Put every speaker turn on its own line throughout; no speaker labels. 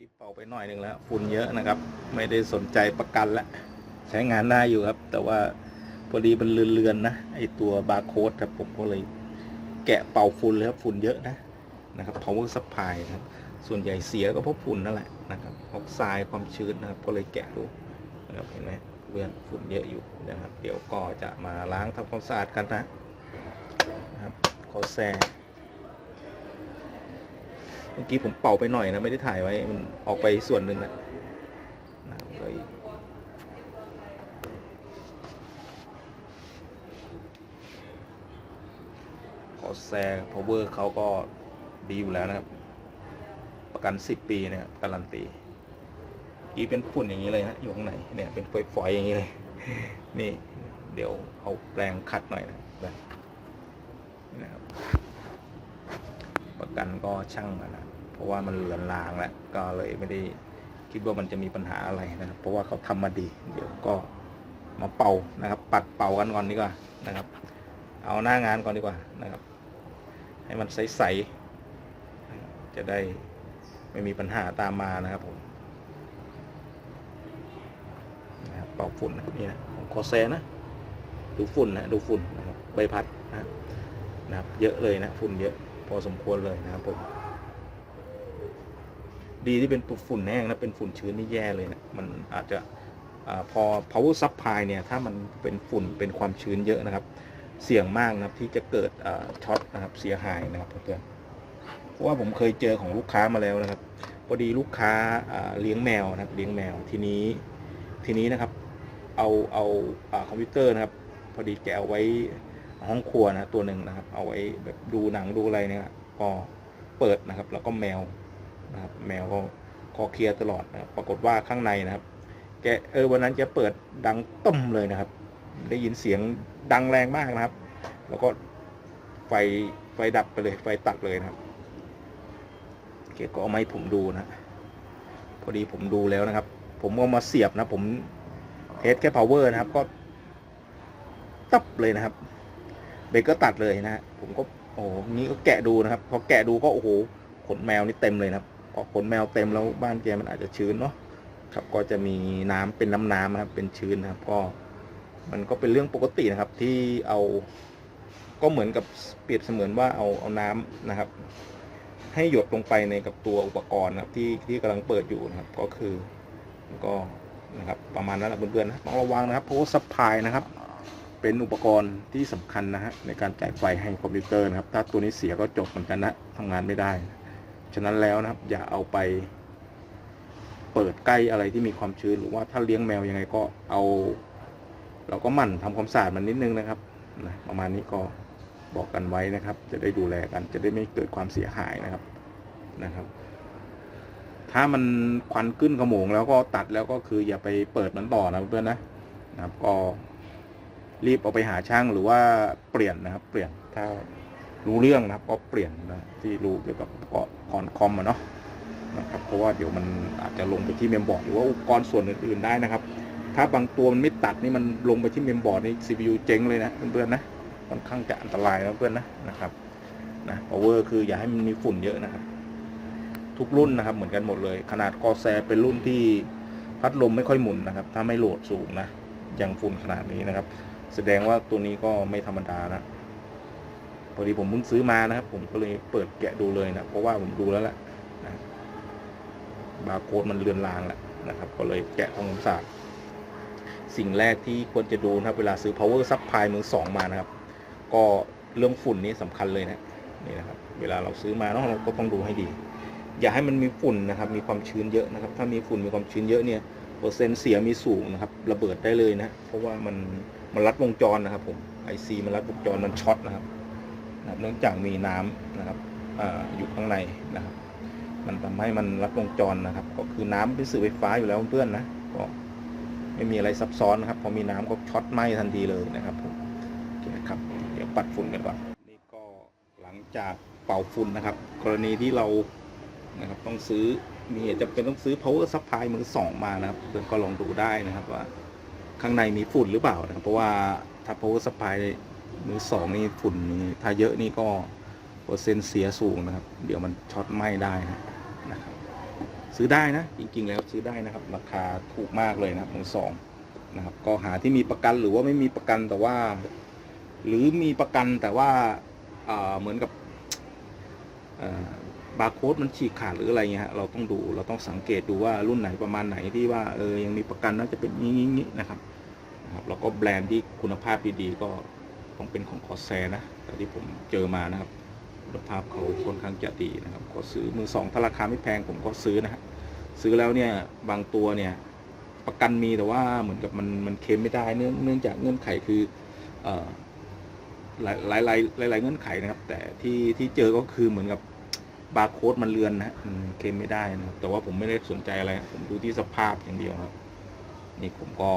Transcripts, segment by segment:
กี้เป่าไปหน่อยหนึ่งแล้วฝุ่นเยอะนะครับ ไม่ได้สนใจประกันแล้วใช้งานได้อยู่ครับ แต่ว่าพอดีมันเลือนๆนะไอตัวบาร์โค้ดครับผมก็เลยแกะเป่าฝุ่นเลยครับฝุ่นเยอะนะนะครับ power supply นะครับส่วนใหญ่เสียก็เพราะฝุ่นนั่นแหละนะครับออกทรายความชื้นนะครับ ก็เลยแกะดูนะครับเห็นไหมเลื่อนฝุ่นเยอะอยู่นะครับ เดี๋ยวก็จะมาล้างทำความสะอาดกันนะครับขอแซ เมื่อกี้ผมเป่าไปหน่อยนะไม่ได้ถ่ายไว้มันออกไปส่วนหนึ่งนะนะครับเลยขอแซ power เขาก็ดีอยู่แล้วนะครับ ประกัน 10 ปีเนี่ยการันตีอีเป็นฝุ่นอย่างนี้เลยนะอยู่ข้างในเนี่ยเป็นฝอยๆอย่างนี้เลย นี่เดี๋ยวเอาแปรงขัดหน่อยนะนะครับประกันก็ช่างมันนะ เพราะว่ามันเหลือนลางแล้วก็เลยไม่ได้คิดว่ามันจะมีปัญหาอะไรนะครับ เพราะว่าเขาทำมาดี เดี๋ยวก็มาเป่านะครับ ปัดเป่ากันก่อนดีกว่านะครับ เอาหน้างานก่อนดีกว่านะครับ ให้มันใสๆจะได้ไม่มีปัญหาตามมานะครับผมนะครับเป่าฝุ่นนะนี่นะของคอแซนะดูฝุ่นนะดูฝุ่นนะครับใบพัดนะนะครับ เยอะเลยนะฝุ่นเยอะพอสมควรเลยนะครับผม ดีที่เป็นฝุ่นแห้งนะเป็นฝุ่นชื้นนี่แย่เลยนะมันอาจจะอาพอ power supply เนี่ยถ้ามันเป็นฝุ่นเป็นความชื้นเยอะนะครับ เสี่ยงมากนะครับที่จะเกิดช็อตนะครับเสียหายนะครับเพื่อนๆเพราะว่าผมเคยเจอของลูกค้ามาแล้วนะครับพอดีลูกค้าเลี้ยงแมวนะครับเลี้ยงแมวทีนี้ทีนี้นะครับเอาเอาอาคอมพิวเตอร์นะครับ พอดีแกเอาไว้ห้องครัวนะตัวหนึ่งนะครับ เอาไว้แบบดูหนังดูอะไรเนี่ยก็เปิดนะครับ แล้วก็แมว นะครับแมวก็คอเคลียร์ตลอดนะครับปรากฏว่าข้างในนะครับ แกเออวันนั้นแกเปิดดังต้มเลยนะครับ ได้ยินเสียงดังแรงมากนะครับ แล้วก็ไฟไฟดับไปเลย ไฟตัดเลยนะครับแกก็เอาไม้ผมดูนะพอดีผมดูแล้วนะครับ ผมก็มาเสียบนะ ผมเทสแค่ power นะครับ ก็ตับเลยนะครับ เบรกก็ตัดเลยนะฮะผมก็โอ้โหนี้ก็แกะดูนะครับ พอแกะดูก็โอ้โหขนแมวนี่เต็มเลยนะครับ พอขนแมวเต็มแล้วบ้านแกมันอาจจะชื้นเนาะครับก็จะมีน้ำเป็นน้ำน้ำนะครับเป็นชื้นนะครับ ก็มันก็เป็นเรื่องปกตินะครับที่เอาก็เหมือนกับเปรียบเสมือนว่าเอาเอาน้ำนะครับ ให้หยดลงไปในกับตัวอุปกรณ์นะครับที่ที่กำลังเปิดอยู่นะครับ ก็คือก็นะครับประมาณนั้นแหละเพื่อนๆนะต้องระวังนะครับเพราะว่าซัพพลายนะครับ เป็นอุปกรณ์ที่สำคัญนะฮะในการจ่ายไฟให้คอมพิวเตอร์นะครับ ถ้าตัวนี้เสียก็จบเหมือนกันนะทำงานไม่ได้ ฉะนั้นแล้วนะครับ อย่าเอาไป เปิดใกล้อะไรที่มีความชื้นหรือว่าถ้าเลี้ยงแมวยังไงก็เอา เราก็หมั่นทำความสะอาดมันนิดนึงนะครับนะประมาณนี้ก็บอกกันไว้นะครับ จะได้ดูแลกัน จะได้ไม่เกิดความเสียหายนะครับนะครับ ถ้ามันควันขึ้นขโมงแล้วก็ตัดแล้วก็คืออย่าไปเปิดมันต่อนะเพื่อนนะนะครับ ก็รีบเอาไปหาช่างหรือว่าเปลี่ยนนะครับ เปลี่ยนถ้า รู้เรื่องนะครับก็เปลี่ยนนะที่รู้เกี่ยวกับอุปกรณ์คอมอะเนาะนะครับเพราะว่าเดี๋ยวมันอาจจะลงไปที่เมมบอร์ดหรือว่าอุปกรณ์ส่วนอื่นๆได้นะครับ ถ้าบางตัวมันไม่ตัดนี่มันลงไปที่เมมบอร์ดนี่ CPU เจ๊งเลยนะเพื่อนๆนะค่อนข้างจะอันตรายนะเพื่อนนะนะครับนะ power คืออย่าให้มันมีฝุ่นเยอะนะครับ ทุกรุ่นนะครับเหมือนกันหมดเลย ขนาดกอแซเป็นรุ่นที่พัดลมไม่ค่อยหมุนนะครับ ถ้าไม่โหลดสูงนะอย่างฝุ่นขนาดนี้นะครับ แสดงว่าตัวนี้ก็ไม่ธรรมดานะ พอดีผมเพิ่งซื้อมานะครับ ผมก็เลยเปิดแกะดูเลยนะเพราะว่าผมดูแล้วแหละนะบาร์โค้ดมันเลือนลางแล้วนะครับ ก็เลยแกะทำความสะอาดสิ่งแรกที่ควรจะดูนะครับ เวลาซื้อ power supply มือสองมานะครับ ก็เรื่องฝุ่นนี่สำคัญเลยนะนี่นะครับ เวลาเราซื้อมาเนาะเราก็ต้องดูให้ดี อย่าให้มันมีฝุ่นนะครับ มีความชื้นเยอะนะครับ ถ้ามีฝุ่นมีความชื้นเยอะเนี่ยเปอร์เซ็นต์เสียมีสูงนะครับ ระเบิดได้เลยนะ เพราะว่ามันมันรัดวงจรนะครับผมไอซีมันรัดวงจรมันช็อตนะครับ เนื่องจากมีน้ำนะครับออยู่ข้างในนะครับ มันทำให้มันรัดวงจรนะครับ ก็คือน้ำเป็นสื่อไฟฟ้าอยู่แล้วเพื่อนนะก็ไม่มีอะไรซับซ้อนนะครับ พอมีน้ำก็ช็อตไหม้ทันทีเลยนะครับผมโอเคครับ เดี๋ยวปัดฝุ่นกันก่อนนี่ก็หลังจากเป่าฝุ่นนะครับ กรณีที่เรานะครับต้องซื้อมีเหตุจำเป็นต้องซื้อ power supply มือสองมานะครับเพื่อนก็ลองดูได้นะครับว่าข้างในมีฝุ่นหรือเปล่านะครับ เพราะว่าถ้า power supply มือสองนี่ฝุ่นนี่ถ้าเยอะนี่ก็เปอร์เซ็นต์เสียสูงนะครับ เดี๋ยวมันช็อตไหม้ได้นะครับ ซื้อได้นะ จริงๆแล้วซื้อได้นะครับ ราคาถูกมากเลยนะมือสองนะครับ ก็หาที่มีประกันหรือว่าไม่มีประกันแต่ว่า หรือมีประกันแต่ว่าเหมือนกับบาร์โค้ดมันฉีกขาดหรืออะไรเงี้ยฮะเราต้องดูเราต้องสังเกตดูว่ารุ่นไหนประมาณไหนที่ว่าเออยังมีประกันน่าจะเป็นงี้งี้งี้นะครับนะครับ แล้วก็แบรนด์ที่คุณภาพดีๆก็ ต้องเป็นของคอแซนะแต่ที่ผมเจอมานะครับคุณภาพเขาค่อนข้างจะดีนะครับก็ซื้อมือสองถ้าราคาไม่แพงผมก็ซื้อนะฮะซื้อแล้วเนี่ยบางตัวเนี่ยประกันมีแต่ว่าเหมือนกับมันมันเคลมไม่ได้เนื่องเนื่องจากเงื่อนไขคือเออหลายหลายหลายหลายหลายเงื่อนไขนะครับ แต่ที่ที่เจอก็คือเหมือนกับบาร์โค้ดมันเลือนนะฮะมันเคลมไม่ได้นะแต่ว่าผมไม่ได้สนใจอะไรผมดูที่สภาพอย่างเดียวครับ นี่ผมก็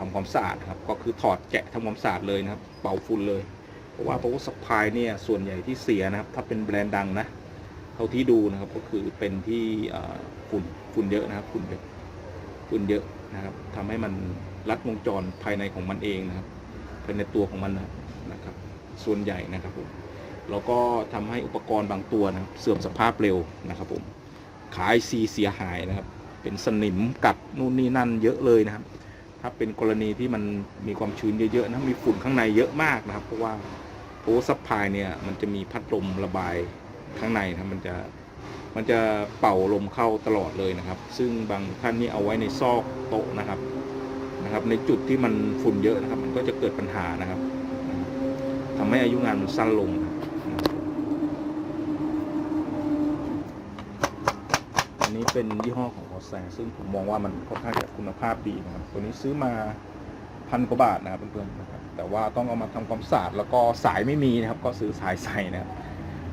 ทำความสะอาดครับ ก็คือถอดแกะทำความสะอาดเลยนะครับ เป่าฝุ่นเลย เพราะว่า power supply เนี่ยส่วนใหญ่ที่เสียนะครับ ถ้าเป็นแบรนด์ดังนะ เท่าที่ดูนะครับก็คือเป็นที่เอ่อฝุ่นฝุ่นเยอะนะครับฝุ่นเยอะฝุ่นเยอะนะครับทำให้มันรัดวงจรภายในของมันเองนะครับภายในตัวของมันนะครับ ส่วนใหญ่นะครับผมแล้วก็ทำให้อุปกรณ์บางตัวนะครับเสื่อมสภาพเร็วนะครับผมขายซีเสียหายนะครับ เป็นสนิมกัดนู่นนี่นั่นเยอะเลยนะครับ ถ้าเป็นกรณีที่มันมีความชื้นเยอะๆนะมีฝุ่นข้างในเยอะมากนะครับ เพราะว่าโพซัพพลายเนี่ยมันจะมีพัดลมระบายข้างในนะมันจะมันจะเป่าลมเข้าตลอดเลยนะครับ ซึ่งบางท่านนี่เอาไว้ในซอกโต๊ะนะครับนะครับ ในจุดที่มันฝุ่นเยอะนะครับ มันก็จะเกิดปัญหานะครับทำให้อายุงานมันสั้นลงนะครับอั นี้เป็นยี่ห้อของคอแซซึ่งผมมองว่ามันค่อนข้างจะคุณภาพดีนะครับ ตัวนี้ซื้อมาพันกว่าบาทนะครับเพื่อนๆนะครับ แต่ว่าต้องเอามาทำความสะอาดแล้วก็สายไม่มีนะครับ ก็ซื้อสายใส่นะครับ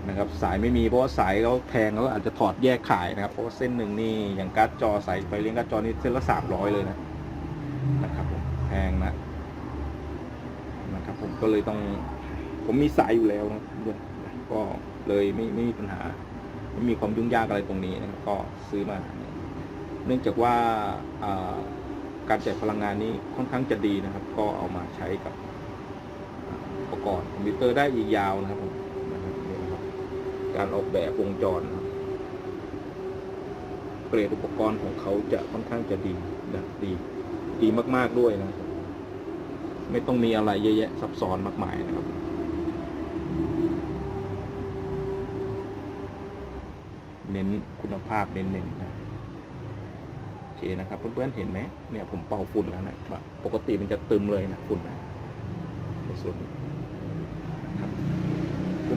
นะครับ สายไม่มีเพราะว่าสายเขาแพงเขาอาจจะถอดแยกขายนะครับ เพราะว่าเส้นหนึ่งนี่อย่างการ์ดจอใส่ไปเลี้ยงการ์ดจอนี่เส้นละสามร้อยเลยนะนะครับผมแพงนะนะครับ ผมก็เลยต้องผมมีสายอยู่แล้วนะเพื่อนก็เลยไม่ไม่มีปัญหา ไม่มีความยุ่งยากอะไรตรงนี้นะครับก็ซื้อมา เนื่องจากว่าการจ่ายพลังงานนี้ค่อนข้างจะดีนะครับ ก็เอามาใช้กับอุปกรณ์คอมพิวเตอร์ได้อีกยาวนะครับนะครับรบการออกแบบวงจรเกรดอุปกรณ์ของเขาจะค่อนข้างจะดีนะดีดีมากๆด้วยนะไม่ต้องมีอะไรเยอะแยะซับซ้อนมากมายนะครับ น้นคุณภาพเน้นๆนะโอเคนะครับเพื่อนๆเห็นไหมเนี่ยผมเป่าฝุ่นแล้วนะแบบปกติมันจะตึมเลยนะฝุ่นนะในส่วน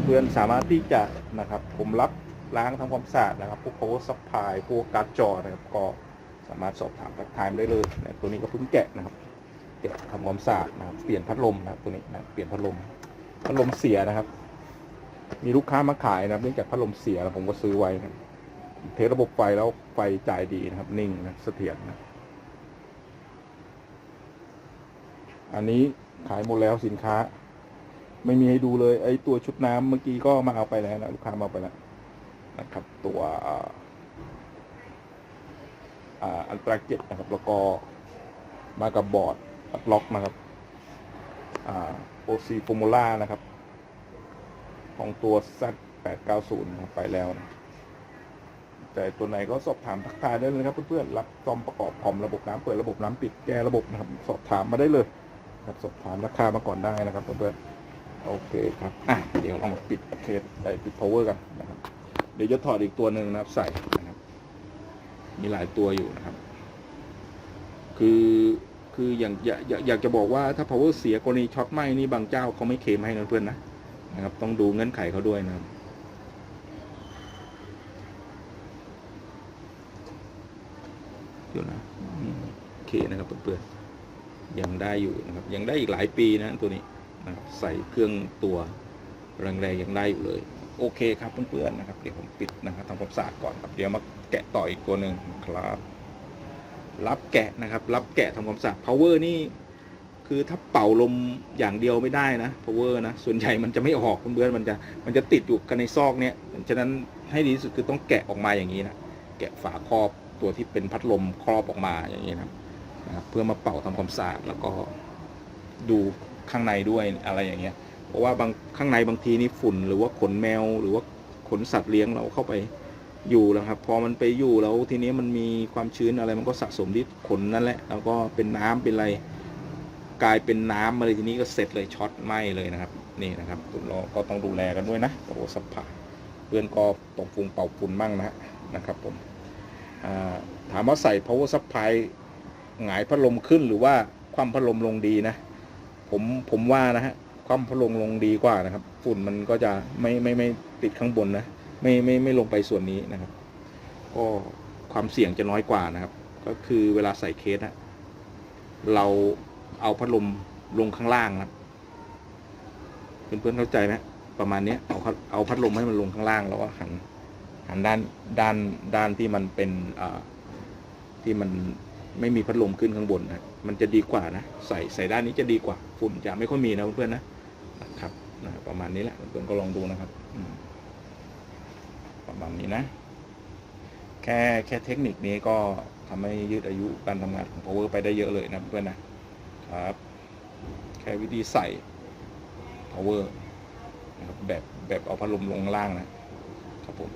เพื่อนๆสามารถที่จะนะครับ ผมรับล้างทำความสะอาดนะครับพวก power supply พวกการ์ดจอนะครับก็สามารถสอบถามทักทายได้เลยนะตัวนี้ก็เพิ่งแกะนะครับแกะทำความสะอาดนะครับเปลี่ยนพัดลมนะครับตัวนี้นะเปลี่ยนพัดลมพัดลมเสียนะครับ มีลูกค้ามาขายนะครับเนื่องจากพัดลมเสียแล้วผมก็ซื้อไว้นะ เทระบบไฟแล้วไฟจ่ายดีนะครับ นิ่งนะเสถียรนะ อันนี้ขายหมดแล้วสินค้า ไม่มีให้ดูเลย ไอ้ตัวชุดน้ำเมื่อกี้ก็มาเอาไปแล้วนะลูกค้ามาเอาไปแล้วนะครับ ตัวอันตราเจ็ดนะครับ แล้วก็มากับบอร์ดล็อกนะครับโอซีฟอร์มูล่านะครับ ของตัว Z 8 9 0 ไปแล้วนะ แต่ตัวไหนก็สอบถามทักทายได้เลยนะครับ เพื่อนๆรับซอมประกอบคอมระบบน้ำเปิดระบบน้ำปิดแก้ระบบนะครับ สอบถามมาได้เลยครับสอบถามราคามาก่อนได้นะครับเพื่อนๆโอเคครับอะเดี๋ยวเรามาปิดเคสไอปิด power กันนะครับ เดี๋ยวจะถอดอีกตัวหนึ่งนะครับใส่นะครับ มีหลายตัวอยู่นะครับ คือคืออย่างอยากอยากอยากจะบอกว่าถ้า power เสียกรณีช็อตไหมนี่บางเจ้าเขาไม่เคลมให้นะเพื่อนนะนะครับ ต้องดูเงื่อนไขเขาด้วยนะครับ เดี๋ยวนะโอเคนะครับเพื่อนๆยังได้อยู่นะครับ ยังได้อีกหลายปีนะตัวนี้นะครับใส่เครื่องตัวแรงๆยังได้อยู่เลย โอเคครับเพื่อนๆนะครับ เดี๋ยวผมปิดนะครับทำความสะอาดก่อนครับเดี๋ยวมาแกะต่ออีกตัวหนึ่งครับ รับแกะนะครับ รับแกะทำความสะอาด power นี่คือถ้าเป่าลมอย่างเดียวไม่ได้นะ power นะ ส่วนใหญ่มันจะไม่ออกเพื่อนๆมันจะมันจะติดอยู่กันในซอกเนี้ยฉะนั้นให้ดีที่สุดคือต้องแกะออกมาอย่างนี้นะ แกะฝาครอบ ตัวที่เป็นพัดลมครอบออกมาอย่างนี้นะครับนะครับเพื่อมาเป่าทำความสะอาดแล้วก็ดูข้างในด้วยอะไรอย่างเงี้ย เพราะว่าบางข้างในบางทีนี่ฝุ่นหรือว่าขนแมว หรือว่าขนสัตว์เลี้ยงเราเข้าไปอยู่แล้วครับ พอมันไปอยู่แล้วทีนี้มันมีความชื้นอะไรมันก็สะสมที่ขนนั่นแหละ แล้วก็เป็นน้ำเป็นอะไรกลายเป็นน้ำมาเลยทีนี้ก็เสร็จเลยช็อตไหมเลยนะครับนี่นะครับเราก็ต้องดูแลกันด้วยนะโอ้สัพพายเพื่อนก็ตกฟุงเป่าฝุ่นมั่งนะนะครับผม ถามว่าใส่ power supply หงายพัดลมขึ้นหรือว่าความพัดลมลงดีนะ ผมผมว่านะฮะความพัดลมลงดีกว่านะครับ ฝุ่นมันก็จะไม่ไม่ไม่ติดข้างบนนะไม่ไม่ไม่ลงไปส่วนนี้นะครับ ก็ความเสี่ยงจะน้อยกว่านะครับ ก็คือเวลาใส่เคสนะเราเอาพัดลมลงข้างล่างนะครับเพื่อนๆเข้าใจไหมประมาณนี้เอาเอาพัดลมให้มันลงข้างล่างแล้วก็หัน หันด้านด้านด้านที่มันเป็นที่มันไม่มีพัดลมขึ้นข้างบนนะมันจะดีกว่านะใส่ใส่ด้านนี้จะดีกว่า ฝุ่นจะไม่ค่อยมีนะเพื่อนๆนะนะครับนะประมาณนี้แหละเพื่อนๆก็ลองดูนะครับประมาณนี้นะ แค่แค่เทคนิคนี้ก็ทำให้ยืดอายุการทำงานของ power ไปได้เยอะเลยนะเพื่อนนะครับ แค่วิธีใส่ power นะครับแบบแบบเอาพัดลมลงล่างนะครับผม